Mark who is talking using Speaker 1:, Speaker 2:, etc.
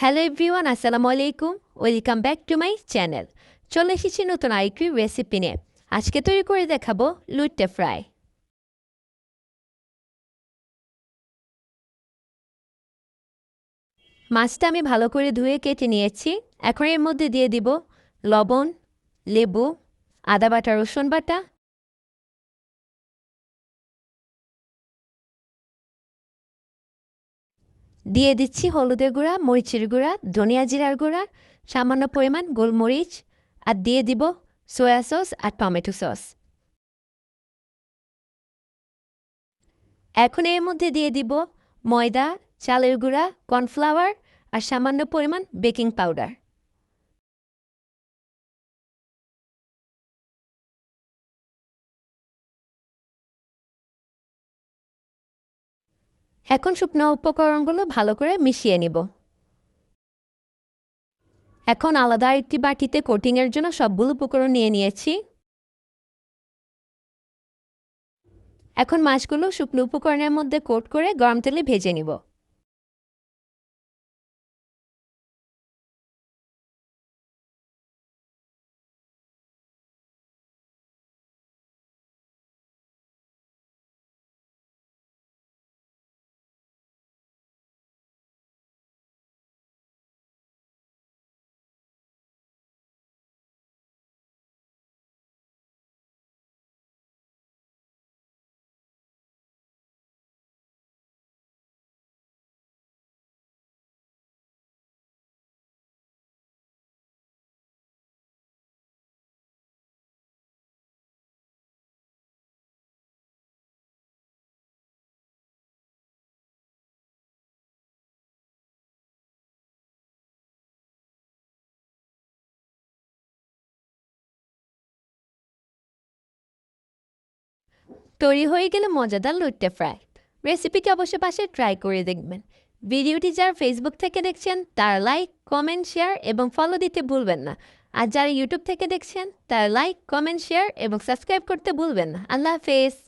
Speaker 1: Hello everyone আসসালামু আলাইকুম welcome back to my channel চলে এসেছি নতুন আরেকটি রেসিপি নিয়ে। আজকে তৈরি করে দেখাবো লুটে ফ্রাই মাছটা আমি ভালো করে ধুয়ে কেটে নিয়েছি। এখন এর মধ্যে দিয়ে দিব লবণ, লেবু, আদা বাটা, রসুন বাটা দিয়ে দিচ্ছি হলুদের গুঁড়া, মরিচের গুঁড়া, ধনিয়া জিরার গুঁড়া, সামান্য পরিমাণ গোলমরিচ, আর দিয়ে দিব সয়া সস আর টমেটো সস। এখন এর মধ্যে দিয়ে দিব ময়দা, চালের গুঁড়া, কর্নফ্লাওয়ার আর সামান্য পরিমাণ বেকিং পাউডার। এখন শুকনো উপকরণগুলো ভালো করে মিশিয়ে নিব। এখন আলাদা একটি বাটিতে কোটিংয়ের জন্য সবগুলো উপকরণ নিয়ে নিয়েছি। এখন মাছগুলো শুকনো উপকরণের মধ্যে কোট করে গরম তেলে ভেজে নিব। তৈরি হয়ে গেল মজাদার লুট্টে ফ্রাই। রেসিপিটি অবশ্য পাশে ট্রাই করে দেখবেন। ভিডিওটি যারা ফেসবুক থেকে দেখছেন, তার লাইক কমেন্ট শেয়ার এবং ফলো দিতে ভুলবেন না। আর যারা ইউটিউব থেকে দেখছেন, তার লাইক কমেন্ট শেয়ার এবং সাবস্ক্রাইব করতে ভুলবেন না। আল্লাহ হাফেজ।